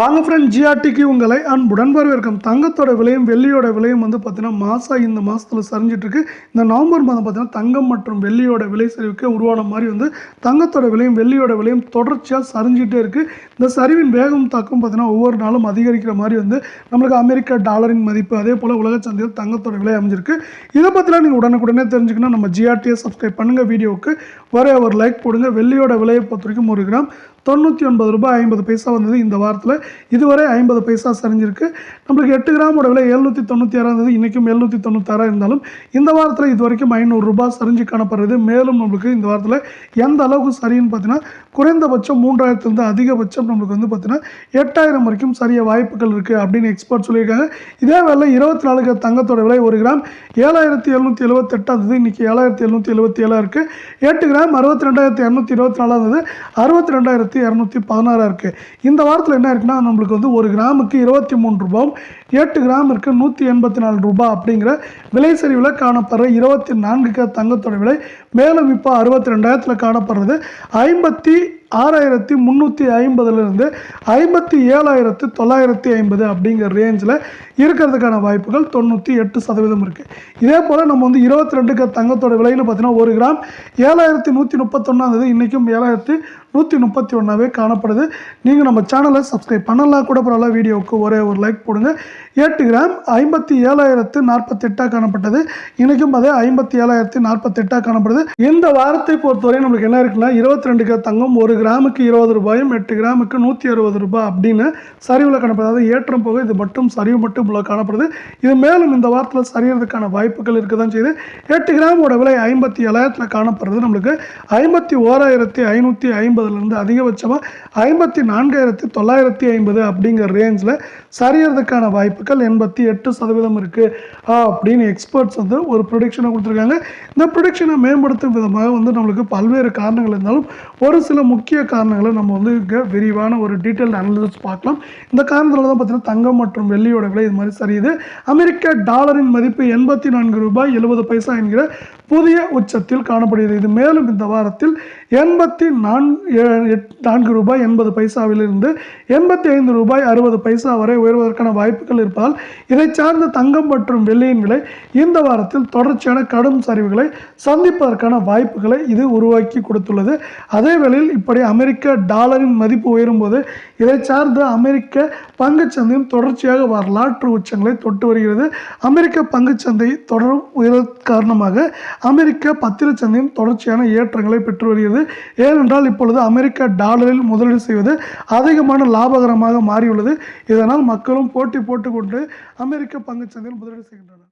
வாங்க ஃப்ரெண்ட் ஜிஆர்டிக்கு உங்களை அன்புடன் வரவேற்கும். தங்கத்தோட விலையும் வெள்ளியோட விலையும் வந்து பார்த்தீங்கன்னா மாதம் இந்த மாதத்தில் சரிஞ்சிட்ருக்கு. இந்த நவம்பர் மாதம் பார்த்தீங்கன்னா தங்கம் மற்றும் வெள்ளியோட விலை சரிவுக்கு உருவான மாதிரி வந்து தங்கத்தோட விலையும் வெள்ளியோட விலையும் தொடர்ச்சியாக சரிஞ்சிட்டே இருக்குது இந்த சரிவின் வேகம் தாக்கம் பார்த்தீங்கன்னா ஒவ்வொரு நாளும் அதிகரிக்கிற மாதிரி வந்து நம்மளுக்கு அமெரிக்க டாலரின் மதிப்பு அதே போல் உலக சந்தையில் தங்கத்தோட விலை அமைஞ்சிருக்கு. இதை பற்றிலாம் நீங்கள் உடனுக்குடனே தெரிஞ்சுக்கணும். நம்ம ஜிஆர்டியை சப்ஸ்கிரைப் பண்ணுங்கள் வீடியோவுக்கு ஒரே ஒரு லைக் போடுங்க. வெள்ளியோட விலையை பொறுத்த வரைக்கும் ஒரு கிராம் தொண்ணூற்றி ஒன்பது ரூபாய் ஐம்பது பைசா வந்தது இந்த வாரத்தில். இதுவரை ஐம்பது பைசா சரிஞ்சிருக்கு. நம்மளுக்கு எட்டு கிராமோட விலை எழுநூற்றி தொண்ணூற்றி ஆறாக இருந்தது. இன்றைக்கும் எழுநூற்றி தொண்ணூத்தாறாக இருந்தாலும் இந்த வாரத்தில் இது வரைக்கும் ஐநூறுரூபா சரிஞ்சு காணப்படுறது. மேலும் நம்மளுக்கு இந்த வாரத்தில் எந்த அளவுக்கு சரின்னு பார்த்தீங்கன்னா குறைந்தபட்சம் மூன்றாயிரத்துலேருந்து அதிகபட்சம் நம்மளுக்கு வந்து பார்த்தீங்கன்னா எட்டாயிரம் வரைக்கும் சரிய வாய்ப்புகள் இருக்குது அப்படின்னு எக்ஸ்பர்ட் சொல்லியிருக்காங்க. இதே வேலை இருபத்தி நாலு தங்கத்தோட விலை ஒரு கிராம் ஏழாயிரத்தி எழுநூற்றி எழுபத்தெட்டாக இருந்தது. இன்றைக்கி ஏழாயிரத்தி எழுநூற்றி எழுபத்தி ஏழாக இருக்குது எட்டு கிராம் அறுபத்தி ரெண்டாயிரத்தி இரநூத்தி இருபத்தி நாலாக இருந்தது. அறுபத்தி ரெண்டாயிரத்தி இரநூத்தி பதினாறாக இருக்குது இந்த வாரத்தில் என்ன இருக்குன்னா நம்மளுக்கு வந்து ஒரு கிராமுக்கு இருபத்தி மூணு ரூபாயும் எட்டு கிராமிற்கு நூற்றி எண்பத்தி நாலு ரூபாய் அப்படிங்கிற விலை சரிவில் காணப்படுற இருபத்தி நான்குக்கு தங்கத்தோட விலை. மேலும் இப்போ அறுபத்தி ரெண்டாயிரத்தில் காணப்படுறது ஐம்பத்தி ஆறாயிரத்தி முந்நூற்றி ஐம்பதுலேருந்து ஐம்பத்தி ஏழாயிரத்து தொள்ளாயிரத்தி ஐம்பது அப்படிங்கிற ரேஞ்சில் இருக்கிறதுக்கான வாய்ப்புகள் தொண்ணூற்றி எட்டு சதவீதம் இருக்குது இதே போல் நம்ம வந்து இருபத்தி ரெண்டுக்கு தங்கத்தோட விலையில் பார்த்தீங்கன்னா ஒரு கிராம் ஏழாயிரத்தி நூற்றி முப்பத்தொன்னாந்தது இன்றைக்கும் ஏழாயிரத்தி நூற்றி முப்பத்தி ஒன்றாவே காணப்படுது. நீங்கள் நம்ம சேனலை சப்ஸ்கிரைப் பண்ணலாம் கூட பரவாயில்ல வீடியோவுக்கு ஒரே ஒரு லைக் போடுங்க. எட்டு கிராம் ஐம்பத்தி ஏழாயிரத்து நாற்பத்தெட்டாக காணப்பட்டது. இன்றைக்கும் அதே ஐம்பத்தி ஏழாயிரத்தி நாற்பத்தெட்டாக காணப்படுது. இந்த வாரத்தை பொறுத்தவரை நம்மளுக்கு என்ன இருக்குன்னா இருபத்தி ரெண்டுக்கு தங்கம் ஒரு கிராமுக்கு இருபது ரூபாயும் எட்டு கிராமுக்கு நூற்றி அறுபது ரூபாய் அப்படின்னு சரிவில் காணப்படுது. அதாவது ஏற்றம் போக இது மட்டும் சரிவு மட்டும் உள்ள காணப்படுது. இது மேலும் இந்த வாரத்தில் சரியறதுக்கான வாய்ப்புகள் இருக்க தான் செய்யுது. எட்டு கிராமோட விலை ஐம்பத்தி ஏழாயிரத்தில் காணப்படுறது நம்மளுக்கு ஐம்பத்தி ஓராயிரத்தி ஐநூற்றி ஐம்பதுலேருந்து அதிகபட்சமாக ஐம்பத்தி நான்காயிரத்தி தொள்ளாயிரத்தி ஐம்பது அப்படிங்கிற ரேஞ்சில் சரியறதுக்கான வாய்ப்புகள் எண்பத்தி எட்டு சதவீதம் இருக்குது அப்படின்னு எக்ஸ்பர்ட்ஸ் வந்து ஒரு ப்ரொடிக்ஷனை கொடுத்துருக்காங்க. இந்த ப்ரொடிக்ஷனை மேம்படுத்தும் விதமாக வந்து நம்மளுக்கு பல்வேறு காரணங்கள் இருந்தாலும் ஒரு சில முக்கிய முக்கிய காரணங்களை நம்ம வந்து விரிவான ஒரு டீட்டெயில் அனலிசிஸ் பார்க்கலாம். இந்த காரணத்தில் தான் பார்த்தீங்கன்னா தங்கம் மற்றும் வெள்ளியோட விலை இது மாதிரி சரியுது. அமெரிக்க டாலரின் மதிப்பு எண்பத்தி நான்கு ரூபாய் எழுபது பைசா என்கிற புதிய உச்சத்தில் காணப்படுகிறது. இது மேலும் இந்த வாரத்தில் எண்பத்தி நான்கு நான்கு ரூபாய் எண்பது பைசாவிலிருந்து எண்பத்தி ஐந்து ரூபாய் அறுபது பைசா வரை உயர்வதற்கான வாய்ப்புகள் இருப்பதால் இதை சார்ந்த தங்கம் மற்றும் வெள்ளியின் விலை இந்த வாரத்தில் தொடர்ச்சியான கடும் சரிவுகளை சந்திப்பதற்கான வாய்ப்புகளை இது உருவாக்கி கொடுத்துள்ளது. அதே வேளையில் இப்படி அமெரிக்க டாலரின் மதிப்பு உயரும்போது இதை சார்ந்த அமெரிக்க பங்குச்சந்தையும் தொடர்ச்சியாக வரலாற்று உச்சங்களை தொட்டு வருகிறது. அமெரிக்க பங்குச்சந்தை தொடரும் உயர காரணமாக அமெரிக்க பத்திரச்சந்தையும் தொடர்ச்சியான ஏற்றங்களை பெற்று வருகிறது. ஏனென்றால் இப்பொழுது அமெரிக்க டாலரில் முதலீடு செய்வது அதிகமான லாபகரமாக மாறியுள்ளது. இதனால் மக்களும் போட்டி போட்டுக்கொண்டு அமெரிக்க பங்குச்சந்தையில் முதலீடு செய்கின்றனர்.